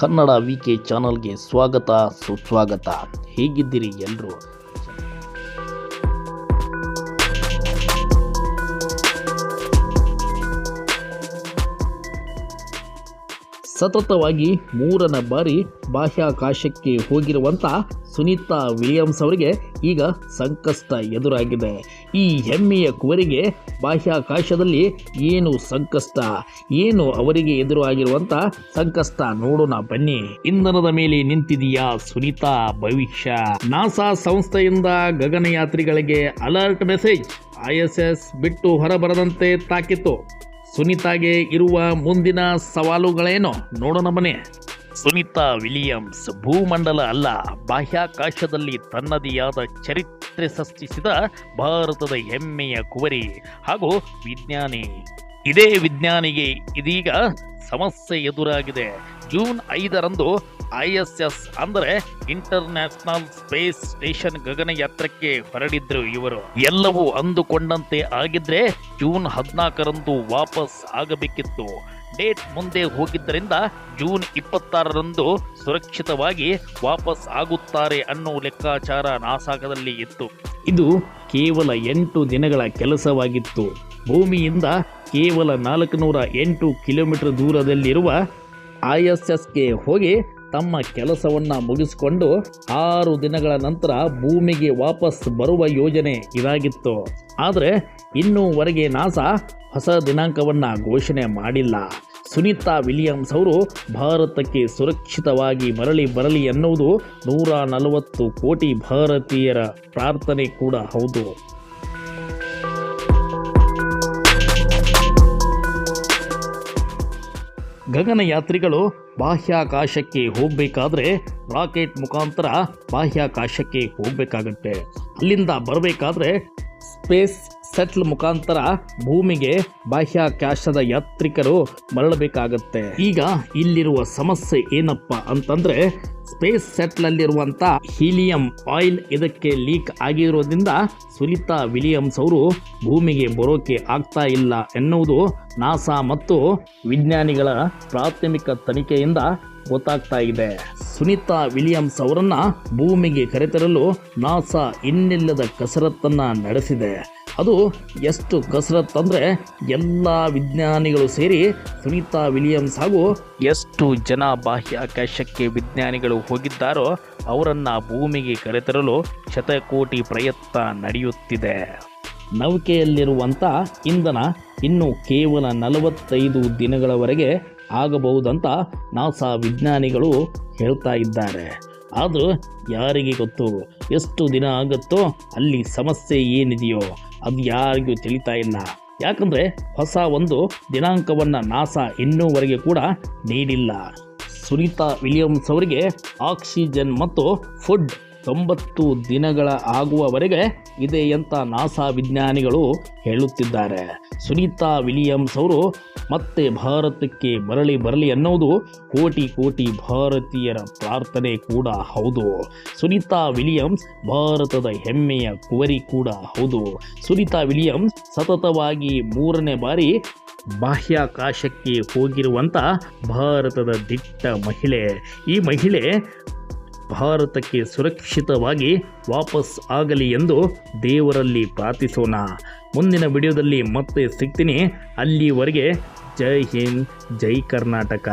Kannada V K ಚಾನಲ್ಗೆ ಸ್ವಾಗತ ಸುಸ್ವಾಗತ. ಹೇಗಿದ್ದೀರಿ ಎಲ್ಲರೂ ಸತತವಾಗಿ ಮೂರನೇ ಬಾರಿ ಬಾಹ್ಯಾಕಾಶಕ್ಕೆ ಹೋಗಿರುವಂಥ ಸುನೀತಾ ವಿಲಿಯಮ್ಸ್ ಅವರಿಗೆ ಈಗ ಸಂಕಷ್ಟ ಎದುರಾಗಿದೆ. ಈ ಹೆಮ್ಮೆಯ ಕುವರಿಗೆ ಬಾಹ್ಯಾಕಾಶದಲ್ಲಿ ಏನು ಸಂಕಷ್ಟ, ಏನು ಅವರಿಗೆ ಎದುರಾಗಿರುವಂಥ ಸಂಕಷ್ಟ ನೋಡೋಣ ಬನ್ನಿ. ಇಂಧನದ ಮೇಲೆ ನಿಂತಿದೆಯಾ ಸುನೀತಾ ಭವಿಷ್ಯ? ನಾಸಾ ಸಂಸ್ಥೆಯಿಂದ ಗಗನಯಾತ್ರಿಗಳಿಗೆ ಅಲರ್ಟ್ ಮೆಸೇಜ್ ಐಎಸ್ಎಸ್ ಬಿಟ್ಟು ಹೊರಬರದಂತೆ ತಾಕಿತ್ತು. ಸುನೀತಾಗೆ ಇರುವ ಮುಂದಿನ ಸವಾಲುಗಳೇನೋ? ನೋಡೋಣ ಬನ್ನಿ ಸುನೀತಾ ವಿಲಿಯಮ್ಸ್ ಭೂಮಂಡಲ ಅಲ್ಲ, ಬಾಹ್ಯಾಕಾಶದಲ್ಲಿ ತನ್ನದಿಯಾದ ಚರಿತ್ರೆ ಸೃಷ್ಟಿಸಿದ ಭಾರತದ ಹೆಮ್ಮೆಯ ಕುವರಿ ಹಾಗೂ ವಿಜ್ಞಾನಿ. ಇದೇ ವಿಜ್ಞಾನಿಗೆ ಇದೀಗ ಸಮಸ್ಯೆ ಎದುರಾಗಿದೆ. ಜೂನ್ ಐದರಂದು ಐಎಸ್ಎಸ್ ಅಂದರೆ ಇಂಟರ್ನ್ಯಾಷನಲ್ ಸ್ಪೇಸ್ ಸ್ಟೇಷನ್ ಗಗನಯಾತ್ರಕ್ಕೆ ಹೊರಡಿದ್ರು ಇವರು. ಎಲ್ಲವೂ ಅಂದುಕೊಂಡಂತೆ ಆಗಿದ್ರೆ ಜೂನ್ ಹದಿನಾಲ್ಕರಂದು ವಾಪಸ್ ಆಗಬೇಕಿತ್ತು. ಡೇಟ್ ಮುಂದೆ ಹೋಗಿದ್ದರಿಂದ ಜೂನ್ ಇಪ್ಪತ್ತಾರರಂದು ಸುರಕ್ಷಿತವಾಗಿ ವಾಪಸ್ ಆಗುತ್ತಾರೆ ಅನ್ನೋ ಲೆಕ್ಕಾಚಾರ ನಾಸಾಗದಲ್ಲಿ ಇತ್ತು. ಇದು ಕೇವಲ ಎಂಟು ದಿನಗಳ ಕೆಲಸವಾಗಿತ್ತು. ಭೂಮಿಯಿಂದ ಕೇವಲ ನಾಲ್ಕುನೂರ ಎಂಟು ಕಿಲೋಮೀಟರ್ ದೂರದಲ್ಲಿರುವ ಐ ಎಸ್ ಎಸ್ಗೆ ಹೋಗಿ ತಮ್ಮ ಕೆಲಸವನ್ನು ಮುಗಿಸಿಕೊಂಡು ಆರು ದಿನಗಳ ನಂತರ ಭೂಮಿಗೆ ವಾಪಸ್ ಬರುವ ಯೋಜನೆ ಇದಾಗಿತ್ತು. ಆದರೆ ಇನ್ನೂವರೆಗೆ ನಾಸಾ ಹೊಸ ದಿನಾಂಕವನ್ನು ಘೋಷಣೆ ಮಾಡಿಲ್ಲ. ಸುನೀತಾ ವಿಲಿಯಮ್ಸ್ ಅವರು ಭಾರತಕ್ಕೆ ಸುರಕ್ಷಿತವಾಗಿ ಮರಳಿ ಬರಲಿ ಎನ್ನುವುದು ನೂರ ನಲವತ್ತು ಕೋಟಿ ಭಾರತೀಯರ ಪ್ರಾರ್ಥನೆ ಕೂಡ ಹೌದು. ಗಗನಯಾತ್ರಿಗಳು ಬಾಹ್ಯಾಕಾಶಕ್ಕೆ ಹೋಗಬೇಕಾದ್ರೆ ರಾಕೆಟ್ ಮುಖಾಂತರ ಬಾಹ್ಯಾಕಾಶಕ್ಕೆ ಹೋಗಬೇಕಾಗತ್ತೆ. ಅಲ್ಲಿಂದ ಬರಬೇಕಾದ್ರೆ ಸ್ಪೇಸ್ ಸೆಟ್ಲ್ ಮುಖಾಂತರ ಭೂಮಿಗೆ ಬಾಹ್ಯಾಕಾಶದ ಯಾತ್ರಿಕರು ಮರಳಬೇಕಾಗತ್ತೆ. ಈಗ ಇಲ್ಲಿರುವ ಸಮಸ್ಯೆ ಏನಪ್ಪ ಅಂತಂದ್ರೆ ಸ್ಪೇಸ್ ಸೆಟ್ಲಲ್ಲಿರುವಂಥ ಹೀಲಿಯಂ ಆಯಿಲ್ ಇದಕ್ಕೆ ಲೀಕ್ ಆಗಿರೋದ್ರಿಂದ ಸುನಿತಾ ವಿಲಿಯಮ್ಸ್ ಅವರು ಭೂಮಿಗೆ ಬರೋಕೆ ಆಗ್ತಾ ಇಲ್ಲ ಎನ್ನುವುದು ನಾಸಾ ಮತ್ತು ವಿಜ್ಞಾನಿಗಳ ಪ್ರಾಥಮಿಕ ತನಿಖೆಯಿಂದ ಗೊತ್ತಾಗ್ತಾ ಇದೆ. ಸುನೀತಾ ವಿಲಿಯಮ್ಸ್ ಅವರನ್ನ ಭೂಮಿಗೆ ಕರೆತರಲು ನಾಸಾ ಇನ್ನಿಲ್ಲದ ಕಸರತ್ತನ್ನ ನಡೆಸಿದೆ. ಅದು ಎಷ್ಟು ಕಸರತ್ತು ಅಂದರೆ ಎಲ್ಲ ವಿಜ್ಞಾನಿಗಳು ಸೇರಿ ಸುನೀತಾ ವಿಲಿಯಮ್ಸ್ ಹಾಗೂ ಎಷ್ಟು ಜನ ಬಾಹ್ಯಾಕಾಶಕ್ಕೆ ವಿಜ್ಞಾನಿಗಳು ಹೋಗಿದ್ದಾರೋ ಅವರನ್ನು ಭೂಮಿಗೆ ಕರೆತರಲು ಶತಕೋಟಿ ಪ್ರಯತ್ನ ನಡೆಯುತ್ತಿದೆ. ನೌಕೆಯಲ್ಲಿರುವಂಥ ಇಂಧನ ಇನ್ನು ಕೇವಲ ನಲವತ್ತೈದು ದಿನಗಳವರೆಗೆ ಆಗಬಹುದಂತ ನಾಸಾ ವಿಜ್ಞಾನಿಗಳು ಹೇಳ್ತಾ ಇದ್ದಾರೆ. ಆದರೂ ಯಾರಿಗೆ ಗೊತ್ತು? ಎಷ್ಟು ದಿನ ಆಗುತ್ತೋ ಅಲ್ಲಿ ಸಮಸ್ಯೆ ಏನಿದೆಯೋ? ಅದು ಯಾರಿಗೂ ತಿಳಿತಾ ಇಲ್ಲ. ಯಾಕಂದರೆ ಹೊಸ ಒಂದು ದಿನಾಂಕವನ್ನು ನಾಸಾ ಇನ್ನೂವರೆಗೆ ಕೂಡ ನೀಡಿಲ್ಲ. ಸುನೀತಾ ವಿಲಿಯಮ್ಸ್ ಅವರಿಗೆ ಆಕ್ಸಿಜನ್ ಮತ್ತು ಫುಡ್ ತೊಂಬತ್ತು ದಿನಗಳ ಆಗುವವರೆಗೆ ಇದೆ ಅಂತ ನಾಸಾ ವಿಜ್ಞಾನಿಗಳು ಹೇಳುತ್ತಿದ್ದಾರೆ. ಸುನೀತಾ ವಿಲಿಯಮ್ಸ್ ಅವರು ಮತ್ತೆ ಭಾರತಕ್ಕೆ ಬರಲಿ ಬರಲಿ ಅನ್ನೋದು ಕೋಟಿ ಕೋಟಿ ಭಾರತೀಯರ ಪ್ರಾರ್ಥನೆ ಕೂಡ ಹೌದು. ಸುನೀತಾ ವಿಲಿಯಮ್ಸ್ ಭಾರತದ ಹೆಮ್ಮೆಯ ಕುವರಿ ಕೂಡ ಹೌದು. ಸುನಿತಾ ವಿಲಿಯಮ್ಸ್ ಸತತವಾಗಿ ಮೂರನೇ ಬಾರಿ ಬಾಹ್ಯಾಕಾಶಕ್ಕೆ ಹೋಗಿರುವಂಥ ಭಾರತದ ದಿಟ್ಟ ಮಹಿಳೆ. ಈ ಮಹಿಳೆ ಭಾರತಕ್ಕೆ ಸುರಕ್ಷಿತವಾಗಿ ವಾಪಸ್ ಆಗಲಿ ಎಂದು ದೇವರಲ್ಲಿ ಪ್ರಾರ್ಥಿಸೋಣ. ಮುಂದಿನ ವಿಡಿಯೋದಲ್ಲಿ ಮತ್ತೆ ಸಿಗ್ತೀನಿ. ಅಲ್ಲಿವರೆಗೆ ಜೈ ಹಿಂದ್, ಜೈ ಕರ್ನಾಟಕ.